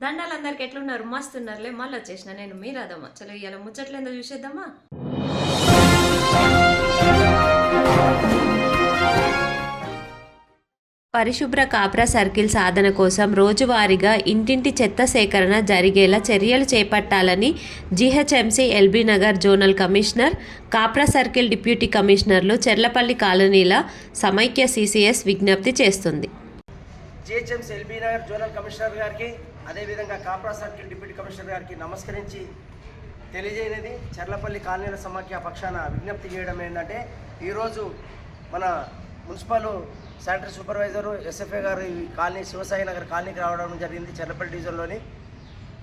దండాలు అందరికి ఎట్లున్నారు? మస్తు ఉన్నారులే మళ్ళీ వచ్చేసిన నేను. మీ చలో ఇవాళ ముచ్చట్లు ఏందో చూసేద్దామా? పరిశుభ్ర కాప్రా సర్కిల్ సాధన కోసం రోజువారీగా ఇంటింటి చెత్త సేకరణ జరిగేలా చర్యలు చేపట్టాలని GHMC LB Nagar zonal commissioner Kapra circle deputy కమిషనర్లు చెర్లపల్లి కాలనీల సమైక్య సిసిఎస్ విజ్ఞప్తి చేస్తుంది. GHMC LB Nagar zonal commissioner గారికి అదేవిధంగా కాప్రా సర్కిల్ డిప్యూటీ కమిషనర్ గారికి నమస్కరించి తెలియజేయనిది చర్లపల్లి కాలనీల సమాఖ్య పక్షాన విజ్ఞప్తి చేయడం ఏంటంటే ఈరోజు మన మున్సిపల్ శానిటరీ సూపర్వైజరు ఎస్ఎఫ్ఏ గారు ఈ కాలనీ శివసాయి నగర్ కాలనీకి రావడం జరిగింది చర్లపల్లి డివిజన్లోని.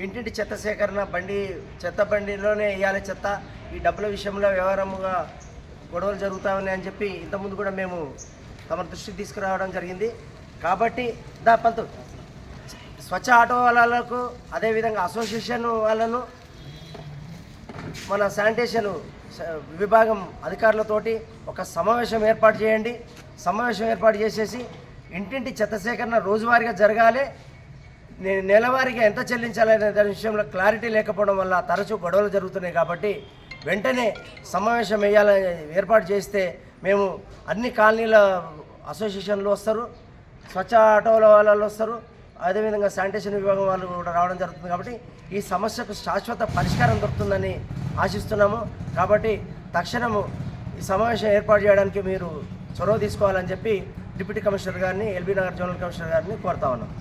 ఇంటింటి చెత్త సేకరణ బండి చెత్త బండిలోనే వేయాలి చెత్త. ఈ డబ్బుల విషయంలో వ్యవహారముగా గొడవలు జరుగుతా ఉన్నాయని చెప్పి ఇంతకుముందు కూడా మేము తమ దృష్టికి తీసుకురావడం జరిగింది. కాబట్టి దా పంతు స్వచ్ఛ ఆటో వాళ్ళకు అదేవిధంగా అసోసియేషన్ వాళ్ళను మన శానిటేషన్ విభాగం అధికారులతోటి ఒక సమావేశం ఏర్పాటు చేయండి. సమావేశం ఏర్పాటు చేసేసి ఇంటింటి చెత్త సేకరణ రోజువారీగా జరగాలి. నే- నెలవారీగా ఎంత చెల్లించాలనే దాని విషయంలో క్లారిటీ లేకపోవడం వల్ల తరచూ గొడవలు జరుగుతున్నాయి కాబట్టి వెంటనే సమావేశం వేయాలని ఏర్పాటు చేస్తే మేము అన్ని కాలనీల అసోసియేషన్లు వస్తారు స్వచ్ఛ ఆటోల వాళ్ళు వస్తారు అదేవిధంగా శానిటేషన్ విభాగం వాళ్ళు కూడా రావడం జరుగుతుంది కాబట్టి ఈ సమస్యకు శాశ్వత పరిష్కారం దొరుకుతుందని ఆశిస్తున్నాము. కాబట్టి తక్షణము ఈ సమావేశం ఏర్పాటు చేయడానికి మీరు చొరవ తీసుకోవాలని చెప్పి డిప్యూటీ కమిషనర్ గారిని ఎల్బీ నగర్ జోనల్ కమిషనర్ గారిని కోరుతా ఉన్నాం.